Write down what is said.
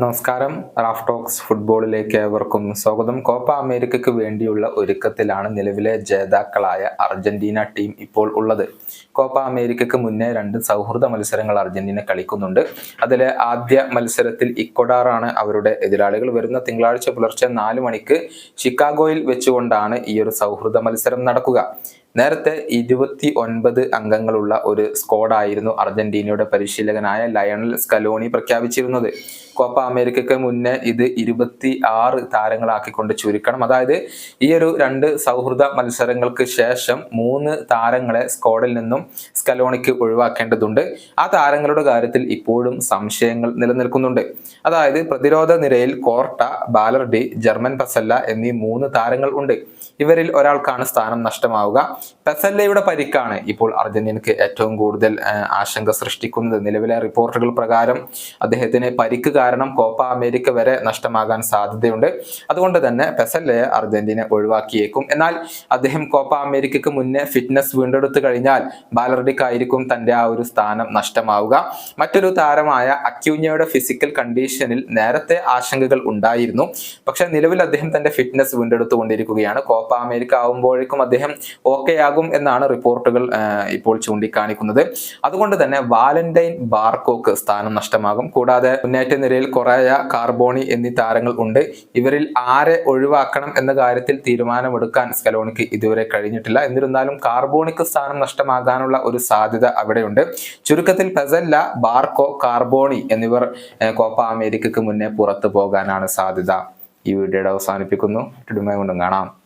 നമസ്കാരം. Raf talks ഫുട്ബോളിലേക്ക് ഏവർക്കും സ്വാഗതം. കോപ്പ അമേരിക്കയ്ക്ക് വേണ്ടിയുള്ള ഒരുക്കത്തിലാണ് നിലവിലെ ജേതാക്കളായ അർജന്റീന ടീം ഇപ്പോൾ ഉള്ളത്. കോപ്പ അമേരിക്കയ്ക്ക് മുന്നേ രണ്ട് സൗഹൃദ മത്സരങ്ങൾ അർജന്റീന കളിക്കുന്നുണ്ട്. അതിലെ ആദ്യ മത്സരത്തിൽ ഇക്വഡാറാണ് അവരുടെ എതിരാളികൾ വരുന്ന തിങ്കളാഴ്ച പുലർച്ചെ നാല് മണിക്ക് ഷിക്കാഗോയിൽ വെച്ചുകൊണ്ടാണ് ഈ ഒരു സൗഹൃദ മത്സരം നടക്കുക. നേരത്തെ ഇരുപത്തി ഒൻപത് അംഗങ്ങളുള്ള ഒരു സ്ക്വാഡായിരുന്നു അർജന്റീനയുടെ പരിശീലകനായ ലയണൽ സ്കലോണി പ്രഖ്യാപിച്ചിരുന്നത്. കോപ്പ അമേരിക്കയ്ക്ക് മുന്നേ ഇത് ഇരുപത്തി ആറ് താരങ്ങളാക്കിക്കൊണ്ട് ചുരുക്കണം. അതായത് ഈ ഒരു രണ്ട് സൗഹൃദ മത്സരങ്ങൾക്ക് ശേഷം മൂന്ന് താരങ്ങളെ സ്ക്വാഡിൽ നിന്നും സ്കലോണിക്ക് ഒഴിവാക്കേണ്ടതുണ്ട്. ആ താരങ്ങളുടെ കാര്യത്തിൽ ഇപ്പോഴും സംശയങ്ങൾ നിലനിൽക്കുന്നുണ്ട്. അതായത് പ്രതിരോധ നിരയിൽ കോർട്ട ബാലർഡി ജർമ്മൻ പസല്ല എന്നീ മൂന്ന് താരങ്ങൾ ഉണ്ട്. ഇവരിൽ ഒരാൾക്കാണ് സ്ഥാനം നഷ്ടമാവുക. പെസല്ലയുടെ പരിക്കാണ് ഇപ്പോൾ അർജന്റീനക്ക് ഏറ്റവും കൂടുതൽ ആശങ്ക സൃഷ്ടിക്കുന്നത്. നിലവിലെ റിപ്പോർട്ടുകൾ പ്രകാരം അദ്ദേഹത്തിന് പരിക്ക് കാരണം കോപ്പ അമേരിക്ക വരെ നഷ്ടമാകാൻ സാധ്യതയുണ്ട്. അതുകൊണ്ട് തന്നെ പെസല്ലയെ അർജന്റീന ഒഴിവാക്കിയേക്കും. എന്നാൽ അദ്ദേഹം കോപ്പ അമേരിക്കക്ക് മുന്നേ ഫിറ്റ്നസ് വീണ്ടെടുത്തു കഴിഞ്ഞാൽ ബാലർഡിക്കായിരിക്കും തന്റെ ആ ഒരു സ്ഥാനം നഷ്ടമാവുക. മറ്റൊരു താരമായ അക്യൂഞ്ഞയുടെ ഫിസിക്കൽ കണ്ടീഷനിൽ നേരത്തെ ആശങ്കകൾ ഉണ്ടായിരുന്നു. പക്ഷെ നിലവിൽ അദ്ദേഹം തന്റെ ഫിറ്റ്നസ് വീണ്ടെടുത്തുകൊണ്ടിരിക്കുകയാണ്. കോപ്പ അമേരിക്ക ആവുമ്പോഴേക്കും അദ്ദേഹം ഓക്കെ ആകും എന്നാണ് റിപ്പോർട്ടുകൾ ഇപ്പോൾ ചൂണ്ടിക്കാണിക്കുന്നത്. അതുകൊണ്ട് തന്നെ വാലന്റൈൻ ബാർക്കോക്ക് സ്ഥാനം നഷ്ടമാകും. കൂടാതെ മുന്നേറ്റ നിരയിൽ കൊറേയ കാർബോണി എന്നീ താരങ്ങൾ ഉണ്ട്. ഇവരിൽ ആരെ ഒഴിവാക്കണം എന്ന കാര്യത്തിൽ തീരുമാനമെടുക്കാൻ സ്കലോണിക്ക് ഇതുവരെ കഴിഞ്ഞിട്ടില്ല. എന്നിരുന്നാലും കാർബോണിക്ക് സ്ഥാനം നഷ്ടമാകാനുള്ള ഒരു സാധ്യത അവിടെയുണ്ട്. ചുരുക്കത്തിൽ പെസല്ല ബാർക്കോ കാർബോണി എന്നിവർ കോപ്പ അമേരിക്കക്ക് മുന്നേ പുറത്തു പോകാനാണ് സാധ്യത. ഈ വീഡിയോയുടെ അവസാനിപ്പിക്കുന്നു. കാണാം.